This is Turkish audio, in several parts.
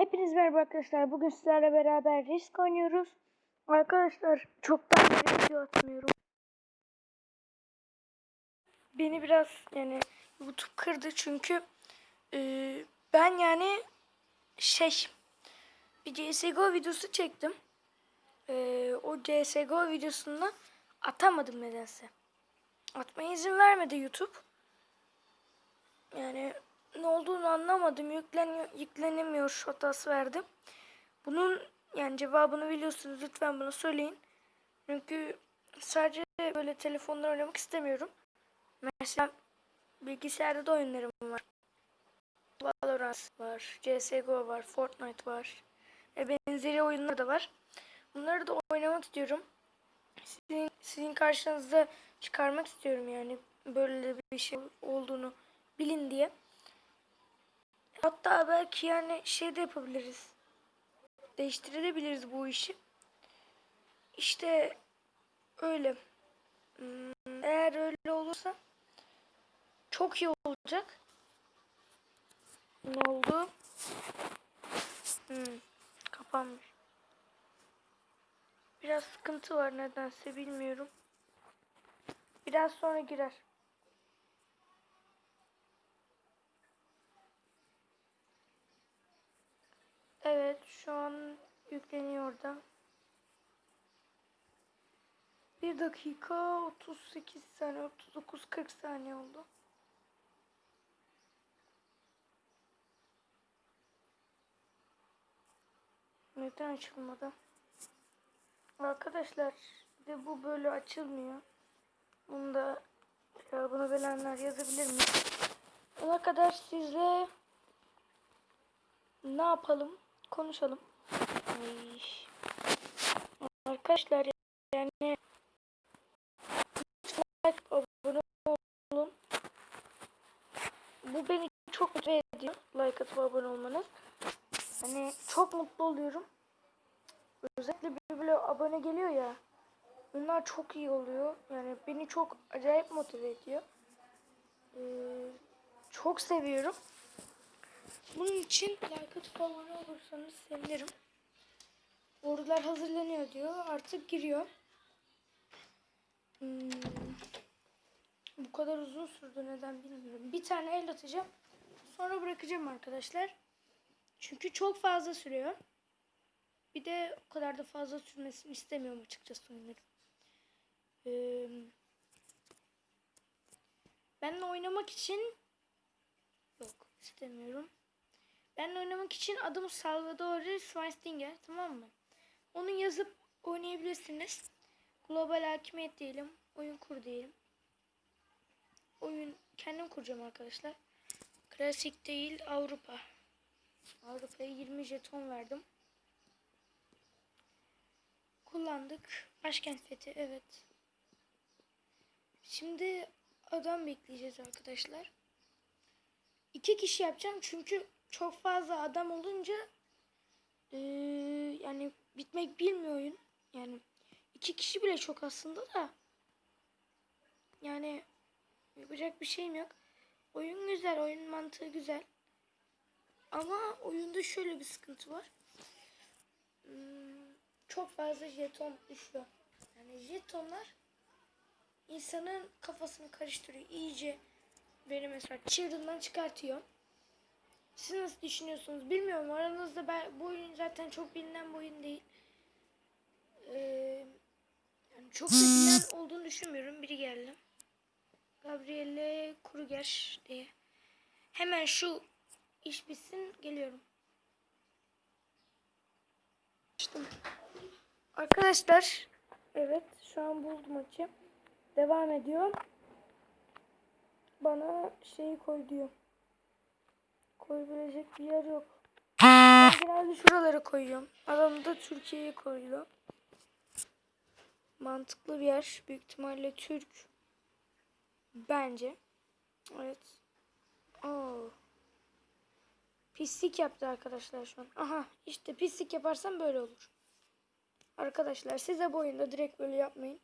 Hepiniz merhaba arkadaşlar. Bugün sizlerle beraber risk oynuyoruz. Arkadaşlar çoktan beri video atmıyorum. Beni biraz yani YouTube kırdı çünkü e, ben yani şey bir CSGO videosu çektim. E, o CSGO videosunu atamadım nedense. Atmaya izin vermedi YouTube. Yani ne olduğunu anlamadım. Yükleniyor, yüklenemiyor hatası verdim. Bunun yani cevabını biliyorsunuz. Lütfen bana söyleyin. Çünkü sadece böyle telefonla oynamak istemiyorum. Mesela bilgisayarda da oyunlarım var. Valorant var, CSGO var, Fortnite var. Ve benzeri oyunlar da var. Bunları da oynamak istiyorum. Sizin, sizin karşınızda çıkarmak istiyorum yani. Böyle bir şey olduğunu bilin diye. Hatta belki yani şey de yapabiliriz. Değiştirebiliriz bu işi. İşte öyle. Hmm, Eğer öyle olursa çok iyi olacak. Ne oldu? Hmm, kapanmış. Biraz sıkıntı var nedense bilmiyorum. Biraz sonra girer. Evet şu an yükleniyor da. 1 dakika 38 saniye 39 40 saniye oldu. Neden açılmadı? Arkadaşlar de bu böyle açılmıyor. Bunu da cevabını bilenler yazabilir mi? Ona kadar size ne yapalım? Konuşalım. Ay. Arkadaşlar yani lütfen abone olun. Bu beni çok mutlu ediyor. Like atıp abone olmanız. Hani çok mutlu oluyorum. Özellikle bir böyle abone geliyor ya. Bunlar çok iyi oluyor. Yani beni çok acayip motive ediyor. Ee, çok seviyorum. Bunun için like atıp abone olursanız sevinirim. Ordular hazırlanıyor diyor. Artık giriyor. Hmm. Bu kadar uzun sürdü neden bilmiyorum. Bir tane el atacağım. Sonra bırakacağım arkadaşlar. Çünkü çok fazla sürüyor. Bir de o kadar da fazla sürmesini istemiyorum açıkçası oyunları. Ee, benle oynamak için yok istemiyorum. Benle oynamak için adım Salvador Schweinsteiger tamam mı? Onu yazıp oynayabilirsiniz. Global hakimiyet diyelim. Oyun kur diyelim. Oyun kendim kuracağım arkadaşlar. Klasik değil Avrupa. Avrupa'ya 20 jeton verdim. Kullandık. Başkent fethi evet. Şimdi adam bekleyeceğiz arkadaşlar. İki kişi yapacağım çünkü çok fazla adam olunca ee, yani bitmek bilmiyor oyun. Yani iki kişi bile çok aslında da. Yani yapacak bir şeyim yok. Oyun güzel, oyun mantığı güzel. Ama oyunda şöyle bir sıkıntı var. Hmm, çok fazla jeton düşüyor. Yani jetonlar insanın kafasını karıştırıyor. İyice beni mesela çığırından çıkartıyor. Siz nasıl düşünüyorsunuz bilmiyorum. Aranızda ben, bu oyun zaten çok bilinen bir oyun değil. Ee, yani çok da bilinen olduğunu düşünmüyorum. Biri geldi. Gabriele Kruger diye. Hemen şu iş bitsin geliyorum. İşte. Arkadaşlar evet şu an buldum maçı. Devam ediyor. Bana şeyi koy diyor. Koyabilecek bir yer yok. Ben genelde şuraları koyuyorum. Adam da Türkiye'ye koyuyor. Mantıklı bir yer. Büyük ihtimalle Türk. Bence. Evet. Oo. Pislik yaptı arkadaşlar şu an. Aha işte pislik yaparsam böyle olur. Arkadaşlar size bu oyunda direkt böyle yapmayın.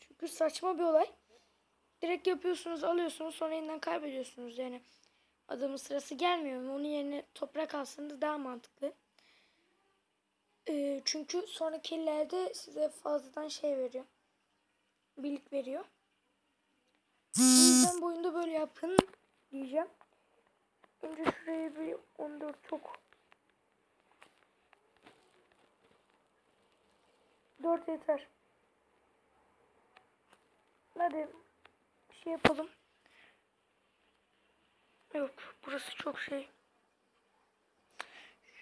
Çünkü saçma bir olay. Direkt yapıyorsunuz alıyorsunuz sonra yeniden kaybediyorsunuz yani. Adamın sırası gelmiyor mu? Onun yerine toprak alsanız daha mantıklı. Ee, çünkü sonraki illerde size fazladan şey veriyor. Birlik veriyor. O yüzden bu böyle yapın diyeceğim. Önce şuraya bir 14 çok 4 yeter. Hadi şey yapalım. Yok burası çok şey.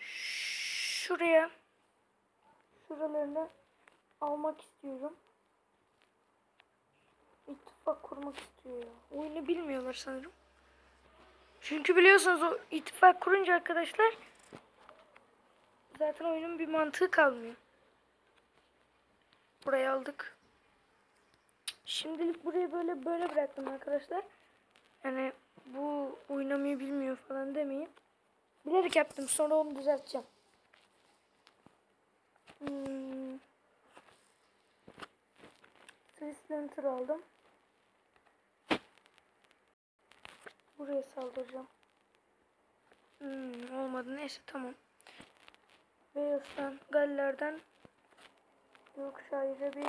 Şuraya şuralarını almak istiyorum. İttifak kurmak istiyor. Oyunu bilmiyorlar sanırım. Çünkü biliyorsunuz o ittifak kurunca arkadaşlar zaten oyunun bir mantığı kalmıyor. Burayı aldık. Şimdilik burayı böyle böyle bıraktım arkadaşlar. Yani bu oynamayı bilmiyor falan demeyin. Bilerek yaptım sonra onu düzelteceğim. Hmm. Twister aldım. Buraya saldıracağım. Hmm, olmadı neyse tamam. Wales'tan, Galler'den Yorkshire'e bir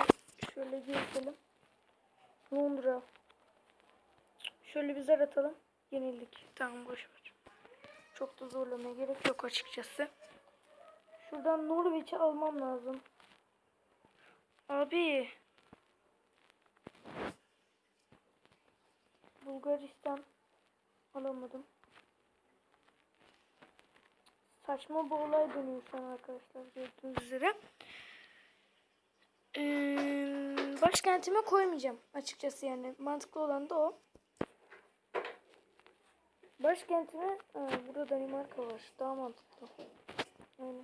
şöyle geçelim. Londra. Şöyle bir zar atalım. Yenildik. Tamam boş ver. Çok da zorlamaya gerek yok açıkçası. Şuradan Norveç'i almam lazım. Abi. Bulgaristan alamadım. Saçma bir olay dönüyor şu an arkadaşlar gördüğünüz üzere. Ee, başkentime koymayacağım açıkçası yani mantıklı olan da o. Başkentime ha, burada Danimarka var. Daha mantıklı. Aynen.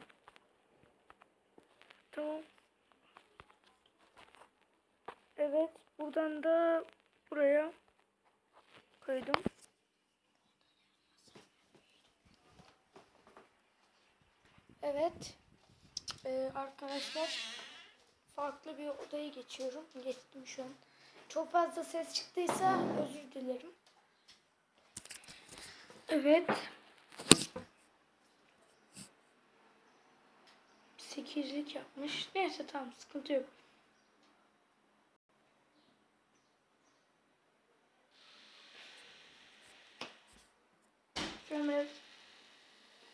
Tamam. Evet. Buradan da buraya koydum. Evet. Ee, arkadaşlar farklı bir odaya geçiyorum. Geçtim şu an. Çok fazla ses çıktıysa özür dilerim. Evet. 8'lik yapmış. Neyse tamam sıkıntı yok. Şöyle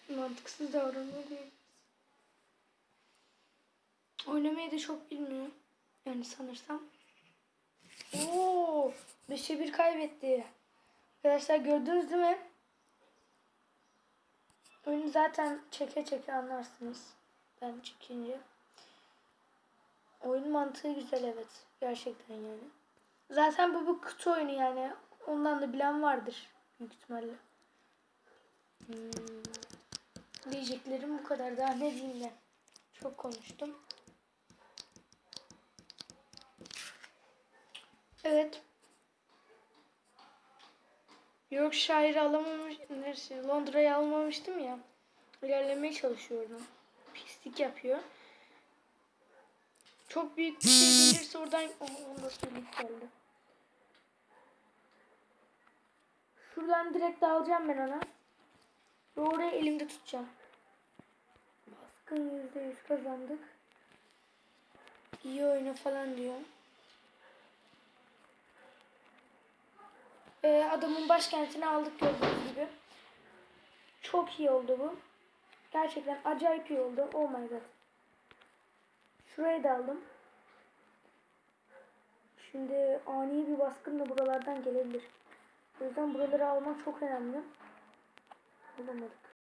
mantıksız davranmalıyım. Oynamayı da çok bilmiyor. Yani sanırsam. Oo, 5'e 1 kaybetti. Arkadaşlar gördünüz değil mi? Oyunu zaten çeke çeke anlarsınız. Ben çekince. Oyun mantığı güzel evet. Gerçekten yani. Zaten bu bir kutu oyunu yani. Ondan da bilen vardır. Büyük ihtimalle. Hmm. Diyeceklerim bu kadar. Daha ne diyeyim ben. Çok konuştum. Evet. Yorkshire'ı alamamış, neresi? Londra'yı almamıştım ya. İlerlemeye çalışıyordum. Pislik yapıyor. Çok büyük bir şey gelirse oradan... Oh, onda söyleyip geldi. Şuradan direkt alacağım ben ona. Orayı elimde tutacağım. Baskın %100 kazandık. İyi oyna falan diyor. Ee, adamın başkentini aldık gördüğünüz gibi. Çok iyi oldu bu. Gerçekten acayip iyi oldu. Oh my god. Şurayı da aldım. Şimdi ani bir baskın da buralardan gelebilir. O yüzden buraları almak çok önemli. Bulamadık.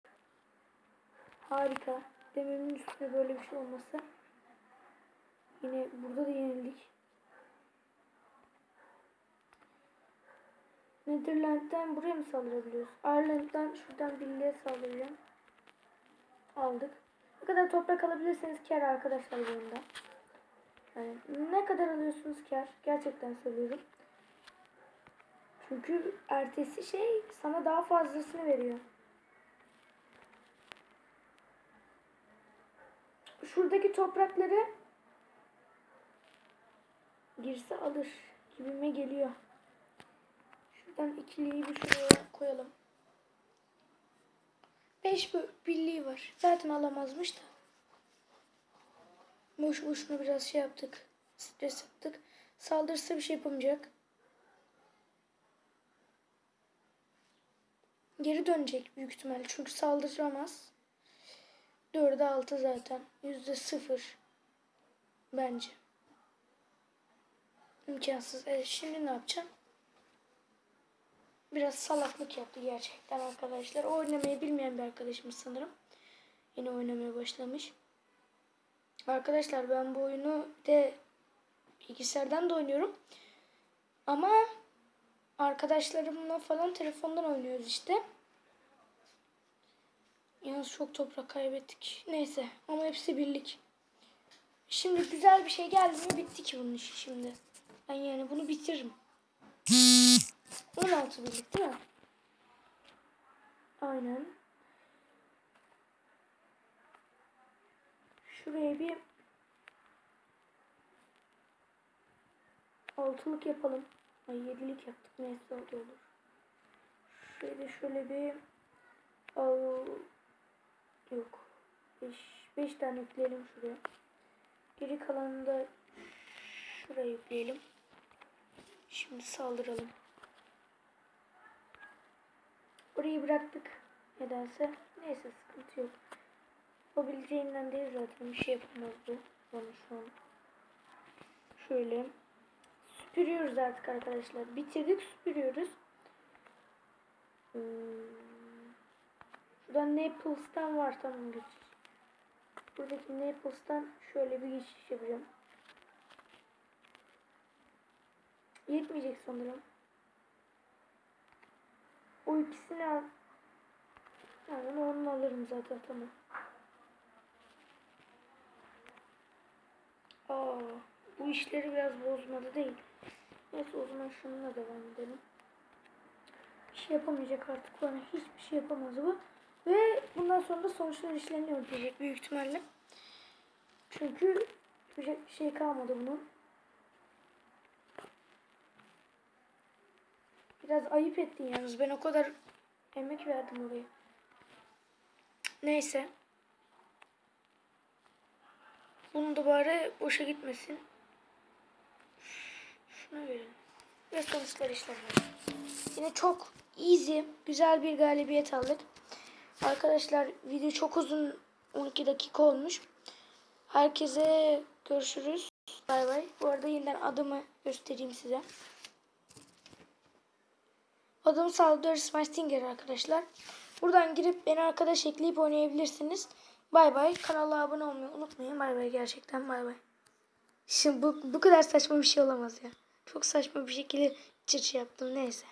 Harika. Demirin üstüne böyle bir şey olması. Yine burada da yenildik. Netherland'den buraya mı saldırabiliyoruz? Ireland'dan şuradan birliğe saldıracağım. Aldık. Ne kadar toprak alabilirseniz kar arkadaşlar oyunda. Yani ne kadar alıyorsunuz kar? Gerçekten söylüyorum. Çünkü ertesi şey sana daha fazlasını veriyor. Şuradaki toprakları girse alır gibime geliyor. Şuradan ikiliyi bir şuraya koyalım. 5 birliği var. Zaten alamazmış da. Boş boşuna biraz şey yaptık. Stres yaptık. Saldırırsa bir şey yapamayacak. Geri dönecek büyük ihtimalle. Çünkü saldıramaz. 4'e 6 zaten. Yüzde sıfır. Bence. İmkansız. Evet şimdi ne yapacağım? Biraz salaklık yaptı gerçekten arkadaşlar. Oynamayı bilmeyen bir arkadaşımız sanırım. Yeni oynamaya başlamış. Arkadaşlar ben bu oyunu de bilgisayardan da oynuyorum. Ama arkadaşlarımla falan telefondan oynuyoruz işte. Yalnız çok toprak kaybettik. Neyse ama hepsi birlik. Şimdi güzel bir şey geldi mi bitti ki bunun işi şimdi. Ben yani bunu bitiririm. 16 birlik değil mi? Aynen. Şuraya bir altılık yapalım. Ay yedilik yaptık. Neyse o da olur. Da şöyle bir al yok. 5 5 tane yükleyelim şuraya. Geri kalanını da şuraya yükleyelim. Şimdi saldıralım. Orayı bıraktık nedense. Neyse sıkıntı yok. Yapabileceğinden değil zaten bir şey yapamazdı. Onu şu an. Şöyle. Süpürüyoruz artık arkadaşlar. Bitirdik süpürüyoruz. Hmm. Şuradan Naples'tan var tamam geçiş. Buradaki Naples'tan şöyle bir geçiş yapacağım. Yetmeyecek sanırım. O ikisini al. Yani onu alırım zaten tamam. Aa, bu işleri biraz bozmadı değil. Neyse o zaman şununla devam edelim. Bir şey yapamayacak artık bana. Hiçbir şey yapamaz bu. Ve bundan sonra da sonuçlar işleniyor diyecek büyük ihtimalle. Çünkü bir şey kalmadı bunun. Biraz ayıp ettin yalnız. Ben o kadar emek verdim oraya. Neyse. Bunu da bari boşa gitmesin. Şuna verelim. Ve sonuçlar işlemler. Yine çok easy, güzel bir galibiyet aldık. Arkadaşlar video çok uzun 12 dakika olmuş. Herkese görüşürüz. Bay bay. Bu arada yeniden adımı göstereyim size. Adım Salvador Stinger arkadaşlar. Buradan girip beni arkadaş ekleyip oynayabilirsiniz. Bay bay. Kanala abone olmayı unutmayın. Bay bay gerçekten bay bay. Şimdi bu, bu kadar saçma bir şey olamaz ya. Çok saçma bir şekilde çırçı yaptım neyse.